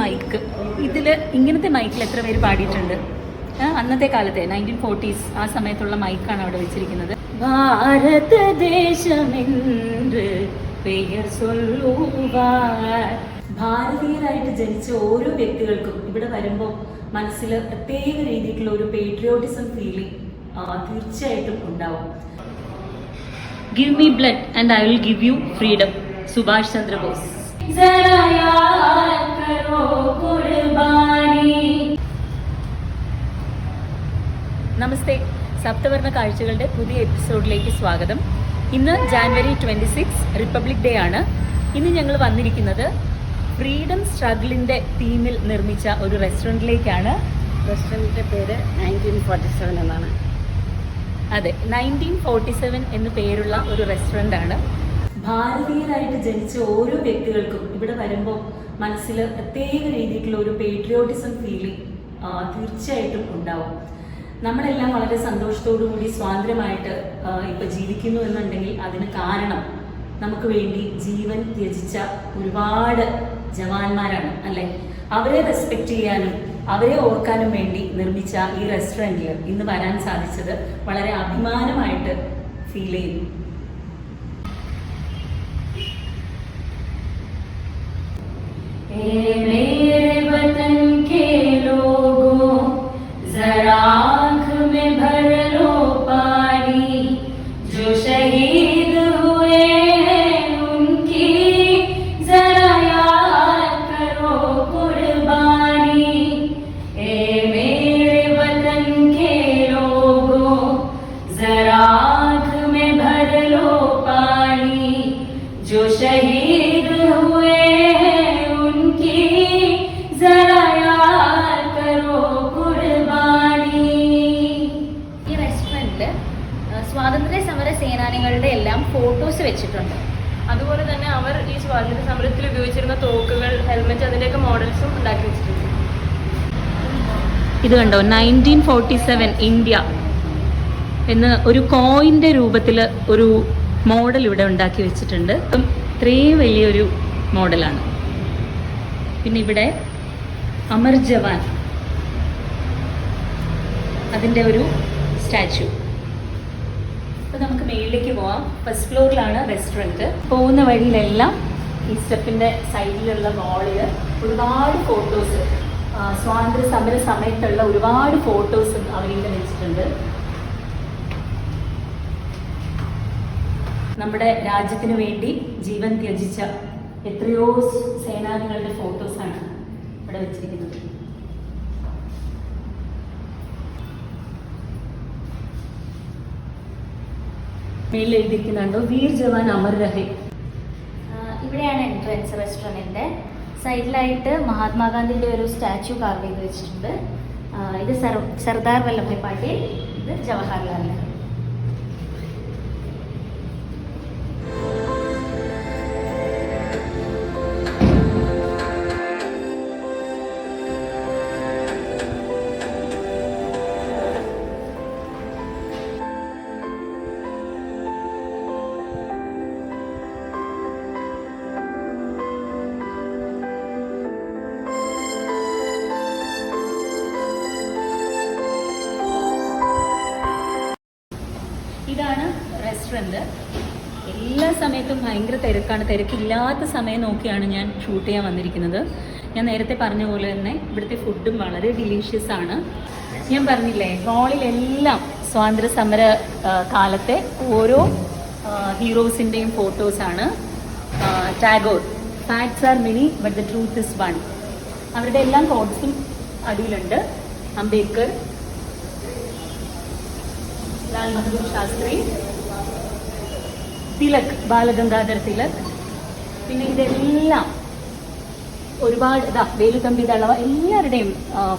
Mic ഇതിൽ ഇങ്ങനത്തെ മൈക്കിൽ എത്ര പേര് പാടിയിട്ടുണ്ട്? അന്നത്തെ കാലത്തെ നയന്റീൻ ഫോർട്ടീസ് ആ സമയത്തുള്ള മൈക്കാണ് അവിടെ വെച്ചിരിക്കുന്നത്. ഭാരതീയരായിട്ട് ജനിച്ച ഓരോ വ്യക്തികൾക്കും ഇവിടെ വരുമ്പോൾ മനസ്സിൽ പ്രത്യേക രീതിയിലുള്ള ഒരു പേട്രിയോട്ടിസം ഫീലിംഗ് തീർച്ചയായിട്ടും ഉണ്ടാവും. Give me blood and I will give you freedom Subhash Chandrabose. നമസ്തേ. സപ്തവർണ കാഴ്ചകളുടെ പുതിയ എപ്പിസോഡിലേക്ക് സ്വാഗതം. ഇന്ന് January twenty six republic day ആണ്. ഇന്ന് ഞങ്ങൾ വന്നിരിക്കുന്നത് ഫ്രീഡം സ്ട്രഗിളിന്റെ തീമിൽ നിർമ്മിച്ച ഒരു റെസ്റ്റോറന്റിലേക്കാണ് റെസ്റ്റോറന്റിന്റെ പേര് നയന്റീൻ ഫോർട്ടി സെവൻ എന്നാണ്. അതെ നയന്റീൻ ഫോർട്ടി സെവൻ എന്ന് പേരുള്ള ഒരു റെസ്റ്റോറന്റ് ആണ് ഭാരതീയരായിട്ട് ജനിച്ച ഓരോ വ്യക്തികൾക്കും ഇവിടെ വരുമ്പോൾ മനസ്സിൽ പ്രത്യേക രീതിയിലുള്ള ഒരു പേട്രിയോട്ടിസം ഫീലിംഗ് തീർച്ചയായിട്ടും ഉണ്ടാവും. നമ്മളെല്ലാം വളരെ സന്തോഷത്തോടു കൂടി സ്വാതന്ത്ര്യമായിട്ട് ഇപ്പൊ ജീവിക്കുന്നു എന്നുണ്ടെങ്കിൽ അതിന് കാരണം നമുക്ക് വേണ്ടി ജീവൻ ത്യജിച്ച ഒരുപാട് ജവാന്മാരാണ് അല്ലെ? അവരെ റെസ്പെക്ട് ചെയ്യാനും അവരെ ഓർക്കാനും വേണ്ടി നിർമ്മിച്ച ഈ റെസ്റ്റോറന്റിൽ ഇന്ന് വരാൻ സാധിച്ചത് വളരെ അഭിമാനമായിട്ട് ഫീൽ ചെയ്യുന്നു. Amen. വെച്ചിട്ടുണ്ട്. അതുപോലെ തന്നെ അവർ ഈ സ്വാതന്ത്ര്യ സമരത്തിൽ ഉപയോഗിച്ചിരുന്ന തോക്കുകൾ ഹെൽമെറ്റ് അതിന്റെയൊക്കെ മോഡൽസും ഉണ്ടാക്കി വെച്ചിട്ടുണ്ട്. ഇത് കണ്ടോ? നയന്റീൻ ഫോർട്ടി സെവൻ ഇന്ത്യ എന്ന് ഒരു കോയിന്റെ രൂപത്തിൽ ഒരു മോഡൽ ഇവിടെ ഉണ്ടാക്കി വെച്ചിട്ടുണ്ട്. അപ്പം ഇത്രയും വലിയൊരു മോഡലാണ് പിന്നെ ഇവിടെ അമർ ജവാൻ അതിന്റെ ഒരു നമുക്ക് മേളിലേക്ക് പോവാം. ഫസ്റ്റ് ഫ്ലോറിലാണ് റെസ്റ്റോറന്റ് പോകുന്ന വഴിയിലെല്ലാം ഈ സ്റ്റെപ്പിന്റെ സൈഡിലുള്ള വാളിൽ ഒരുപാട് ഫോട്ടോസ് സ്വാതന്ത്ര്യ സമര സമയത്തുള്ള ഒരുപാട് ഫോട്ടോസ് അവരിങ്ങനെ വെച്ചിട്ടുണ്ട്. നമ്മുടെ രാജ്യത്തിന് വേണ്ടി ജീവൻ ത്യജിച്ച എത്രയോ സേനാനികളുടെ ഫോട്ടോസാണ് ഇവിടെ വെച്ചിരിക്കുന്നത്. മേളിൽ എഴുതിയിരിക്കുന്നുണ്ടോ വീർ ജവാൻ അമർ രഹേ. ഇവിടെയാണ് എൻട്രൻസ് റെസ്റ്റോറന്റിന്റെ സൈഡിലായിട്ട് മഹാത്മാഗാന്ധിന്റെ ഒരു സ്റ്റാച്ചു കാർവ് ചെയ്ത് വെച്ചിട്ടുണ്ട്. ഇത് സർ സർദാർ വല്ലഭായ് പട്ടേൽ ഇത് ജവഹർലാൽ നെഹ്റു. റെസ്റ്റോറന്റ് എല്ലാ സമയത്തും ഭയങ്കര തിരക്കാണ്. തിരക്കില്ലാത്ത സമയം നോക്കിയാണ് ഞാൻ ഷൂട്ട് ചെയ്യാൻ വന്നിരിക്കുന്നത്. ഞാൻ നേരത്തെ പറഞ്ഞ പോലെ തന്നെ ഇവിടുത്തെ ഫുഡും വളരെ ഡിലീഷ്യസ് ആണ്. ഞാൻ പറഞ്ഞില്ലേ ഹോളിലെല്ലാം സ്വാതന്ത്ര്യ സമര കാലത്തെ ഓരോ ഹീറോസിന്റെയും ഫോട്ടോസാണ് Tagore facts are many but the truth is one അവരുടെ എല്ലാം കോഡ്സും അടിയിലുണ്ട്. അംബേദ്കർ ലാൽ ബഹദൂർ ശാസ്ത്രി തിലക് ബാലഗംഗാധർ തിലക്. പിന്നെ ഇതെല്ലാം ഒരുപാട് ഇതാ വേലുതമ്പി ദളവ എല്ലാവരുടെയും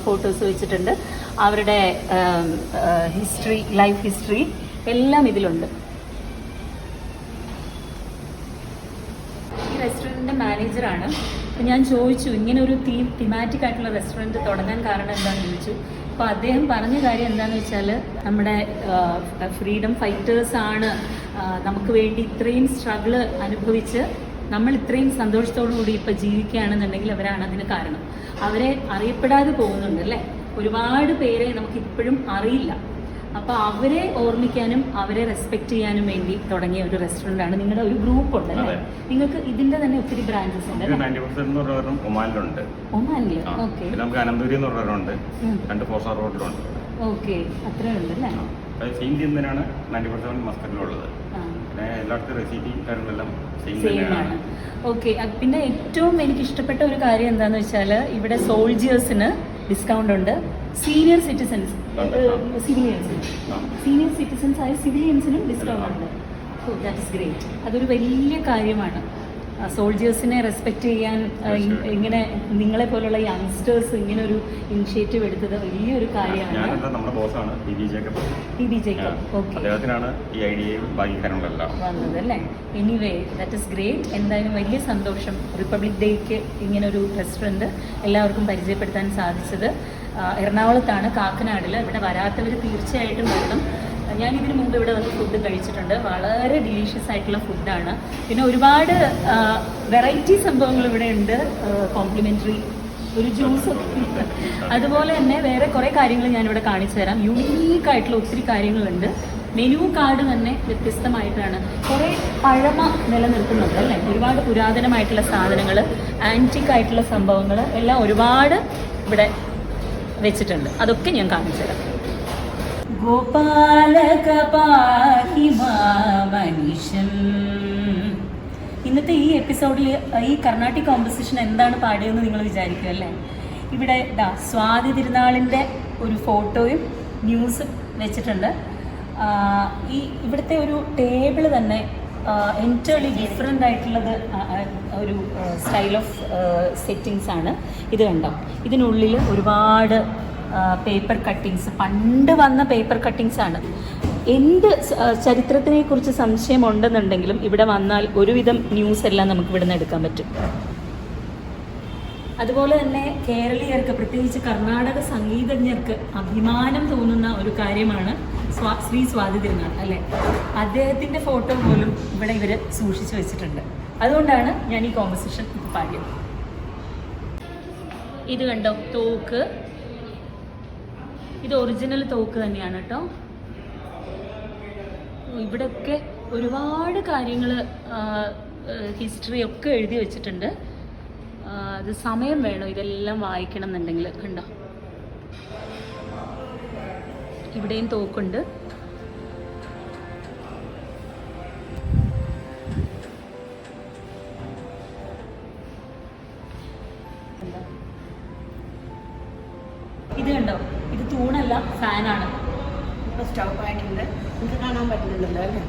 ഫോട്ടോസ് വെച്ചിട്ടുണ്ട്. അവരുടെ ഹിസ്റ്ററി ലൈഫ് ഹിസ്റ്ററി എല്ലാം ഇതിലുണ്ട്. ഈ റെസ്റ്റോറന്റിന്റെ മാനേജറാണ് ഞാൻ ചോദിച്ചു ഇങ്ങനെ ഒരു തീം തിമാറ്റിക് ആയിട്ടുള്ള റെസ്റ്റോറന്റ് തുടങ്ങാൻ കാരണം എന്താണെന്ന് ചോദിച്ചു. അപ്പോൾ അദ്ദേഹം പറഞ്ഞ കാര്യം എന്താണെന്ന് വെച്ചാൽ നമ്മുടെ ഫ്രീഡം ഫൈറ്റേഴ്സ് ആണ് നമുക്ക് വേണ്ടി ഇത്രയും സ്ട്രഗിൾ അനുഭവിച്ച് നമ്മൾ ഇത്രയും സന്തോഷത്തോടു കൂടി ഇപ്പോൾ ജീവിക്കുകയാണെന്നുണ്ടെങ്കിൽ അവരാണ് അതിന് കാരണം. അവരെ അറിയപ്പെടാതെ പോകുന്നുണ്ട് അല്ലേ? ഒരുപാട് പേരെ നമുക്ക് ഇപ്പോഴും അറിയില്ല. അപ്പോൾ അവരെ ഓർമ്മിക്കാനും അവരെ റെസ്പെക്ട് ചെയ്യാനും വേണ്ടി തുടങ്ങിയ ഒരു റെസ്റ്റോറന്റ് ആണ്. നിങ്ങളുടെ ഒരു ഗ്രൂപ്പ് ഉണ്ട് അല്ലേ? നിങ്ങൾക്ക് ഇതിന്റെ തന്നെ ഒത്തിരി ബ്രാഞ്ചസ് ഉണ്ട് ഒമാനിലുണ്ട്. ഓക്കെ നമുക്ക് അനന്തപുരി എന്ന്. രണ്ട് ഫോർ സ്റ്റാർ റോഡിലുണ്ട് ഓക്കെ അത്രയുണ്ട് അല്ലേ? സെയിം ടീം തന്നെയാണ് നയന്റി പെർസെന്റ് മസ്കറ്റിലുള്ളത് ആ. പിന്നെ എല്ലായിടത്തും റെസിപ്പിയും കാര്യങ്ങളെല്ലാം സെയിം സെയിം തന്നെയാണ്. ഓക്കെ പിന്നെ ഏറ്റവും എനിക്ക് ഇഷ്ടപ്പെട്ട ഒരു കാര്യം എന്താണെന്ന് വെച്ചാൽ ഇവിടെ സോൾജിയേഴ്സിന് ഡിസ്കൗണ്ട് ഉണ്ട്. Senior citizens civilians senior citizens ആയ സിവിലിയൻസിനും ഡിസ്കൗണ്ട് ഉണ്ട്. സോ ദാറ്റ് ഇസ് ഗ്രേറ്റ് അതൊരു വലിയ കാര്യമാണ്. സോൾജിയേഴ്സിനെ റെസ്പെക്റ്റ് ചെയ്യാൻ. ഇങ്ങനെ നിങ്ങളെ പോലുള്ള യങ്സ്റ്റേഴ്സ് ഇങ്ങനെ ഒരു ഇനിഷ്യേറ്റീവ് എടുത്തത് വലിയൊരു കാര്യമാണ്. നമ്മുടെ ബോസാണ് അദ്ദേഹത്തിനാണ് ഈ ഐഡിയയും ബാക്കി കാര്യങ്ങളെല്ലാം വന്നത് അല്ലേ എനിവേ ദാറ്റ് ഇസ് ഗ്രേറ്റ് എന്തായാലും വലിയ സന്തോഷം. റിപ്പബ്ലിക് ഡേക്ക് ഇങ്ങനെ ഒരു റെസ്റ്റോറന്റ് എല്ലാവർക്കും പരിചയപ്പെടുത്താൻ സാധിച്ചത്. എറണാകുളത്താണ് കാക്കനാടിൽ ഇവിടെ വരാത്തവർ തീർച്ചയായിട്ടും വരണം. ഞാൻ ഇതിന് മുമ്പ് ഇവിടെ വന്ന് ഫുഡ് കഴിച്ചിട്ടുണ്ട്. വളരെ ഡിലീഷ്യസ് ആയിട്ടുള്ള ഫുഡാണ് പിന്നെ ഒരുപാട് വെറൈറ്റി സംഭവങ്ങൾ ഇവിടെ ഉണ്ട്. കോംപ്ലിമെന്ററി ഒരു ജ്യൂസ് അതുപോലെ തന്നെ വേറെ കുറേ കാര്യങ്ങൾ ഞാനിവിടെ കാണിച്ചു തരാം. യുണീക്ക് ആയിട്ടുള്ള ഒത്തിരി കാര്യങ്ങളുണ്ട്. മെനു കാർഡ് തന്നെ വ്യത്യസ്തമായിട്ടാണ്. കുറേ പഴമ നിലനിർത്തുന്നുണ്ട് അല്ലേ? ഒരുപാട് പുരാതനമായിട്ടുള്ള സാധനങ്ങൾ ആന്റിക് ആയിട്ടുള്ള സംഭവങ്ങൾ എല്ലാം ഒരുപാട് ഇവിടെ വെച്ചിട്ടുണ്ട്. അതൊക്കെ ഞാൻ കാണിച്ചു തരാം. ഇന്നത്തെ ഈ എപ്പിസോഡിൽ ഈ കർണാട്ടിക് കോമ്പസിഷൻ എന്താണ് പാടിയതെന്ന് നിങ്ങൾ വിചാരിക്കും അല്ലേ? ഇവിടെ ദാ സ്വാതി തിരുനാളിന്റെ ഒരു ഫോട്ടോയും ന്യൂസും വെച്ചിട്ടുണ്ട്. ഈ ഇവിടുത്തെ ഒരു ടേബിൾ തന്നെ എന്റേർലി ഡിഫറെന്റ് ആയിട്ടുള്ളത് ഒരു സ്റ്റൈൽ ഓഫ് സെറ്റിങ്സ് ആണ്. ഇത് കണ്ടോ? ഇതിനുള്ളിൽ ഒരുപാട് പേപ്പർ കട്ടിങ്സ് പണ്ട് വന്ന പേപ്പർ കട്ടിങ്സ് ആണ്. എന്ത് ചരിത്രത്തിനെക്കുറിച്ച് ചരിത്രത്തിനെ കുറിച്ച് സംശയമുണ്ടെന്നുണ്ടെങ്കിലും ഇവിടെ വന്നാൽ ഒരുവിധം ന്യൂസ് എല്ലാം നമുക്ക് ഇവിടെ നിന്ന് എടുക്കാൻ പറ്റും. അതുപോലെ തന്നെ കേരളീയർക്ക് പ്രത്യേകിച്ച് കർണാടക സംഗീതജ്ഞർക്ക് അഭിമാനം തോന്നുന്ന ഒരു കാര്യമാണ് സ്വാ ശ്രീ സ്വാതി തിരുനാൾ അല്ലേ? അദ്ദേഹത്തിന്റെ ഫോട്ടോ പോലും ഇവിടെ ഇവർ സൂക്ഷിച്ചു വെച്ചിട്ടുണ്ട്. അതുകൊണ്ടാണ് ഞാൻ ഈ കോമ്പസിഷൻ ഇപ്പോൾ പാടിയത്. ഇത് കണ്ടോ? തോക്ക്. ഇത് ഒറിജിനൽ തോക്ക് തന്നെയാണ് കേട്ടോ. ഇവിടെയൊക്കെ ഒരുപാട് കാര്യങ്ങൾ ഹിസ്റ്ററി ഒക്കെ എഴുതി വെച്ചിട്ടുണ്ട്. അത് സമയം വേണം? ഇതെല്ലാം വായിക്കണം എന്നുണ്ടെങ്കിൽ കണ്ടോ? ഇവിടെയും തോക്കുണ്ട്. ഇത് കണ്ടോ? ഇത് തൂണല്ല ഫാനാണ്. ഇപ്പോൾ സ്റ്റൗ ആയിട്ടുണ്ട് നിങ്ങൾക്ക് കാണാൻ പറ്റുന്നുണ്ടല്ലോ അല്ലേ?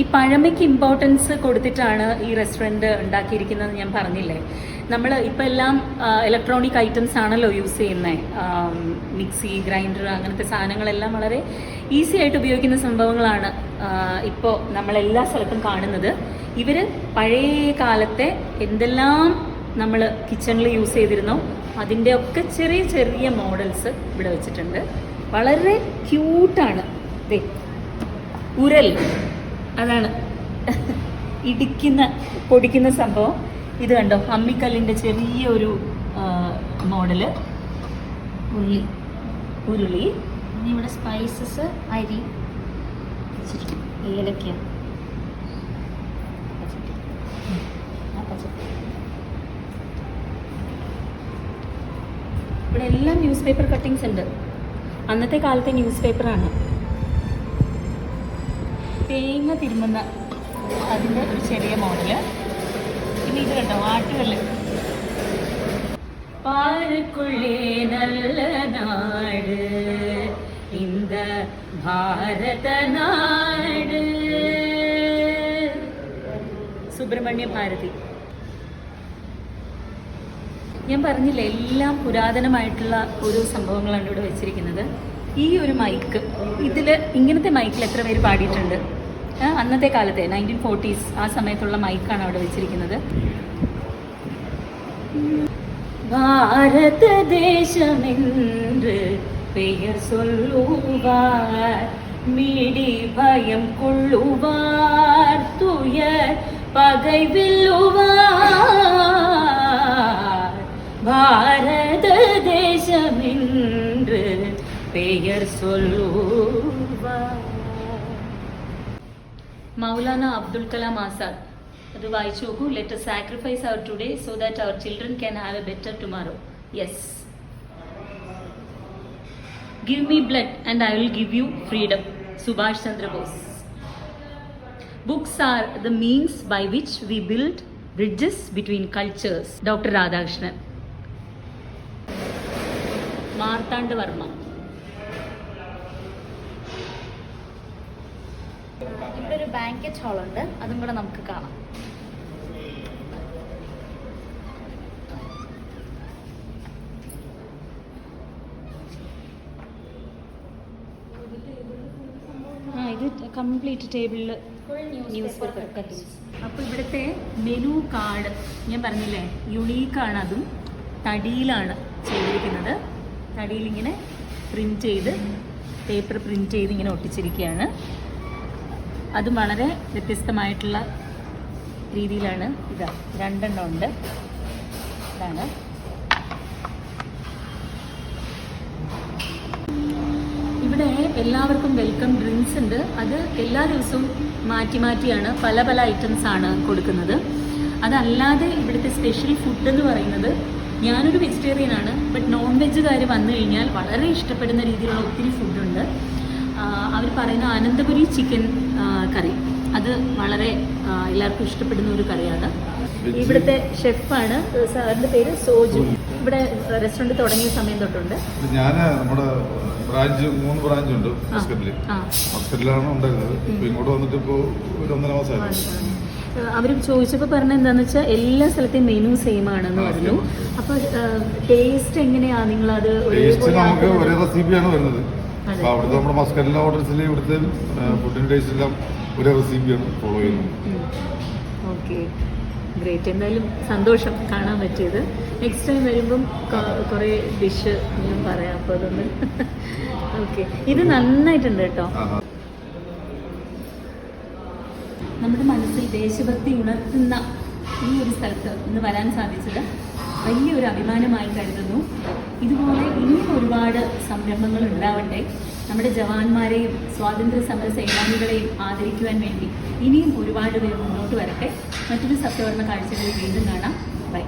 ഈ പഴമയ്ക്ക് ഇമ്പോർട്ടൻസ് കൊടുത്തിട്ടാണ് ഈ റെസ്റ്റോറന്റ് ഉണ്ടാക്കിയിരിക്കുന്നത് ഞാൻ പറഞ്ഞില്ലേ? നമ്മൾ ഇപ്പം എല്ലാം ഇലക്ട്രോണിക് ഐറ്റംസ് ആണല്ലോ യൂസ് ചെയ്യുന്നത് മിക്സി ഗ്രൈൻഡർ അങ്ങനത്തെ സാധനങ്ങളെല്ലാം വളരെ ഈസി ആയിട്ട് ഉപയോഗിക്കുന്ന സംഭവങ്ങളാണ് ഇപ്പോൾ നമ്മളെല്ലാ സ്ഥലത്തും കാണുന്നത്. ഇവർ പഴയ കാലത്തെ എന്തെല്ലാം നമ്മൾ കിച്ചണിൽ യൂസ് ചെയ്തിരുന്നോ അതിന്റെയൊക്കെ ചെറിയ ചെറിയ മോഡൽസ് ഇവിടെ വെച്ചിട്ടുണ്ട്. വളരെ ക്യൂട്ടാണ് ദേ ഉരൽ. അതാണ്. ഇടിക്കുന്ന പൊടിക്കുന്ന സംഭവം. ഇത് കണ്ടോ? അമ്മിക്കല്ലിന്റെ ചെറിയ ഒരു മോഡൽ. ഉള്ളി ഉരുളി. പിന്നെ ഇവിടെ സ്പൈസസ് അരി. ഏലക്ക. ഇവിടെ എല്ലാം ന്യൂസ് പേപ്പർ കട്ടിങ്സ് ഉണ്ട്. അന്നത്തെ കാലത്തെ ന്യൂസ് പേപ്പറാണ് തേങ്ങ തിരുമുന്ന അതിന്റെ ഒരു ചെറിയ മോഡൽ. പിന്നെ ഇത് കേട്ടോ ആട്ടുകല്ല്. നല്ല നാട് ഇന്ത ഭാരതനാട് സുബ്രഹ്മണ്യ ഭാരതി. ഞാൻ പറഞ്ഞില്ല എല്ലാം പുരാതനമായിട്ടുള്ള ഒരു സംഭവങ്ങളാണ് ഇവിടെ വെച്ചിരിക്കുന്നത്. ഈ ഒരു മൈക്ക് ഇതിൽ ഇങ്ങനത്തെ മൈക്കിൽ എത്ര പേര് പാടിയിട്ടുണ്ട്? അന്നത്തെ കാലത്തെ നയൻറ്റീൻ ഫോർട്ടീസ് ആ സമയത്തുള്ള മൈക്കാണ് അവിടെ വെച്ചിരിക്കുന്നത് பாரத தேசம் என்று பெயர் சொல்லுவார் மீடி பயம் கொள்ளுவார் துயர் பகை வெல்லுவார் பாரத தேசம் என்று பெயர் சொல்லுவார் മൗലാന അബ്ദുൽ കലാം ആസാദ് അത് വായിച്ചു നോക്കൂ. Let sacrifice our today so that our children can have a better tomorrow yes give me blood and I will give you freedom Subhash Chandrabose books are the means by which we build bridges between cultures doctor Radhakrishnan Marthanda Varma ഇവിടെ ഒരു banquet hall ഉണ്ട്. അതും കൂടെ നമുക്ക് കാണാം. ഇത് complete ടേബിളിൽ news paper cuttings അപ്പോൾ ഇവിടുത്തെ മെനു കാർഡ് ഞാൻ പറഞ്ഞില്ലേ യുണീക്കാണ് അതും. തടിയിലാണ് ചെയ്തിരിക്കുന്നത്. തടിയിൽ ഇങ്ങനെ പ്രിന്റ് ചെയ്ത് പേപ്പർ പ്രിന്റ് ചെയ്ത് ഇങ്ങനെ ഒട്ടിച്ചിരിക്കുകയാണ്. അതും വളരെ വ്യത്യസ്തമായിട്ടുള്ള രീതിയിലാണ് ഇതാ. രണ്ടെണ്ണം ഉണ്ട്. ഇതാണ്. ഇവിടെ എല്ലാവർക്കും വെൽക്കം ഡ്രിങ്ക്സ് ഉണ്ട്. അത് എല്ലാ ദിവസവും മാറ്റി മാറ്റിയാണ് പല പല ഐറ്റംസ് ആണ് കൊടുക്കുന്നത്. അതല്ലാതെ ഇവിടുത്തെ സ്പെഷ്യൽ ഫുഡ് എന്ന് പറയുന്നത് ഞാനൊരു വെജിറ്റേറിയൻ ആണ് ബട്ട് നോൺ വെജുകാർ വന്നു കഴിഞ്ഞാൽ വളരെ ഇഷ്ടപ്പെടുന്ന രീതിയിലുള്ള ഒത്തിരി ഫുഡുണ്ട് അവർ പറയുന്ന അനന്തപുരി ചിക്കൻ കറി. അത് വളരെ എല്ലാവർക്കും ഇഷ്ടപ്പെടുന്ന ഒരു കറിയാണ്. ഇവിടുത്തെ ഷെഫാണ് സാറിന്റെ പേര് സോജു. ഇവിടെ റെസ്റ്റോറന്റ് തുടങ്ങിയ സമയം തൊട്ടുണ്ട്. ഞാൻ നമ്മുടെ ബ്രാഞ്ച് മൂന്ന് ബ്രാഞ്ച് ഉണ്ട് ഹോസ്പിറ്റലിൽ ഹോസ്പിറ്റലിലാണ് ഉണ്ടായിരുന്നത്. ഇപ്പൊ ഇങ്ങോട്ട് വന്നിട്ട് ഇപ്പോ ഒരു ഒന്നര മാസമായി. അവർ ചോദിച്ചപ്പോൾ പറഞ്ഞ എന്താന്ന് വെച്ചാൽ എല്ലാ സ്ഥലത്തെയും മെനു സെയിം ആണെന്ന് പറഞ്ഞു. അപ്പോൾ അപ്പൊ ടേസ്റ്റ് എങ്ങനെയാ? നിങ്ങൾ അത് ടേസ്റ്റ് നമുക്ക് ഒരേ റെസിപ്പിയാണ് വരുന്നത്. അതെ. അപ്പൊ അവിടുത്തെ നമ്മുടെ മസ്കറ്റിലെ ഹോട്ടൽസിൽ ഇവിടുത്തെ ഫുഡിന്റെ ടേസ്റ്റ് എല്ലാം ഒരേ റെസിപ്പിയാണ് ഫോളോ ചെയ്യുന്നത്. ഓക്കെ ഗ്രേറ്റ് എന്തായാലും സന്തോഷം കാണാൻ പറ്റിയത്. നെക്സ്റ്റ് ടൈം വരുമ്പം കുറേ ഡിഷ് ഞാൻ പറയാം. അപ്പോൾ അതൊന്ന് ഓക്കെ ഇത് നന്നായിട്ടുണ്ട് കേട്ടോ. നമ്മുടെ മനസ്സിൽ ദേശഭക്തി ഉണർത്തുന്ന ഈ ഒരു സ്ഥലത്ത് ഇന്ന് വരാൻ സാധിച്ചത് വലിയൊരു അഭിമാനമായി കരുതുന്നു. ഇതുപോലെ ഇനിയും ഒരുപാട് സംരംഭങ്ങൾ ഉണ്ടാവട്ടെ. നമ്മുടെ ജവാന്മാരെയും സ്വാതന്ത്ര്യ സമര സേനാനികളെയും ആദരിക്കുവാൻ വേണ്ടി ഇനിയും ഒരുപാട് പേർ മുന്നോട്ട് വരട്ടെ. മറ്റൊരു സത്യവർണ കാഴ്ചകളിൽ വീണ്ടും കാണാം. ബൈ.